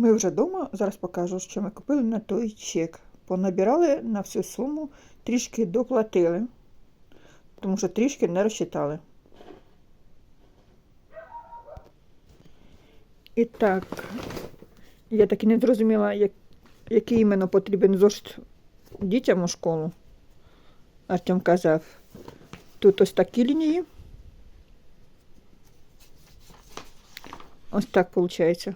Ми вже вдома, зараз покажу, що ми купили на той чек. Понабирали на всю суму, трішки доплатили, тому що трішки не розчитали. І так, я так і не зрозуміла, як, який іменно потрібен зошит дітям у школу. Артем казав, тут ось такі лінії. Ось так виходить.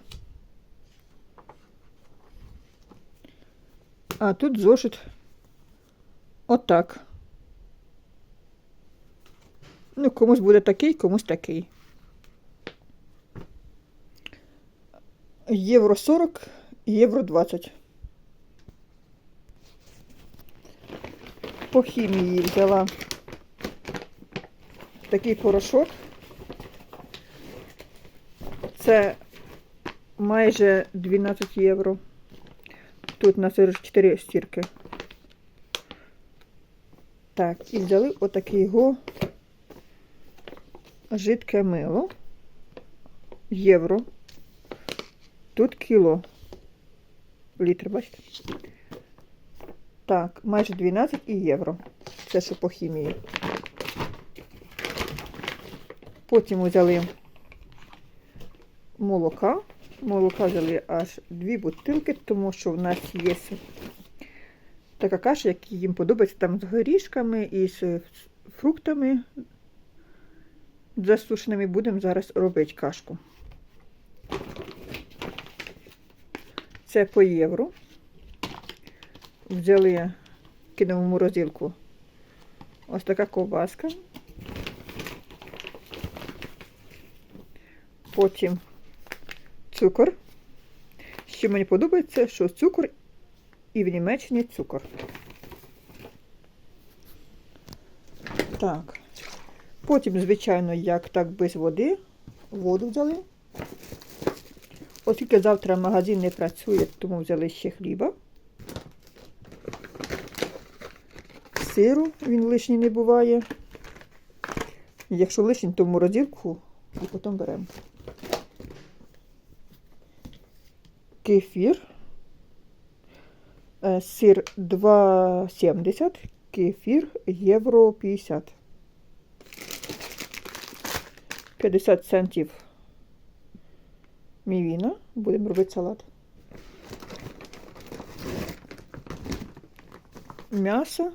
А тут зошит отак. Ну, комусь буде такий, комусь такий. Євро 40, євро 20. По хімії взяла такий порошок. Це майже 12 євро. Тут на 44 стірки. Так, і взяли отаке його жидке мило. Євро. Тут кіло. Літр, бачите? Так, майже 12 і євро. Це що по хімії. Потім взяли молока. Молока взяли аж дві бутилки, тому що в нас є така каша, яка їм подобається там з горішками і з фруктами засушеними. Будемо зараз робити кашку. Це по євро. Взяли, кинув в морозилку ось така ковбаска. Потім цукор. Що мені подобається, що цукор і в Німеччині цукор. Так. Потім, звичайно, як так без води, воду взяли. Оскільки завтра магазин не працює, тому взяли ще хліба. Сиру він лишній не буває. Якщо лишній, то в морозилку і потім беремо. Кефір. Е, Сир 2,70, кефір євро 50. 50 центів мівіна. Будемо робити салат. М'ясо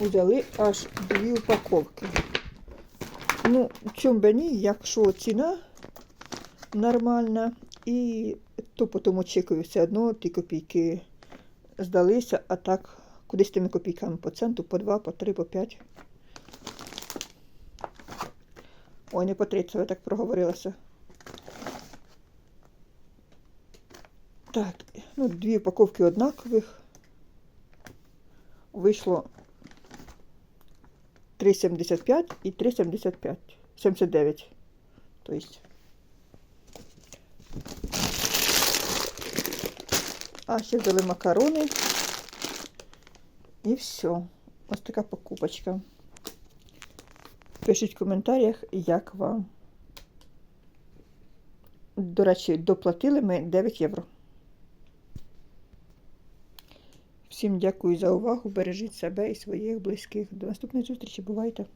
взяли аж дві упаковки. Ну, чому би ні, якщо ціна нормальна, і то по тому чекаю все одно ті копійки здалися, а так кудись тими копійками по центу, по 2, по 3, по 5. Ой, не по 30, я так проговорилася. Так, ну, дві упаковки однакових. Вийшло 3,75 і 3,75. 79. То есть. А, ще взяли макарони. І все. Ось така покупочка. Пишіть в коментарях, як вам. До речі, доплатили ми 9 євро. Всім дякую за увагу. Бережіть себе і своїх близьких. До наступної зустрічі. Бувайте!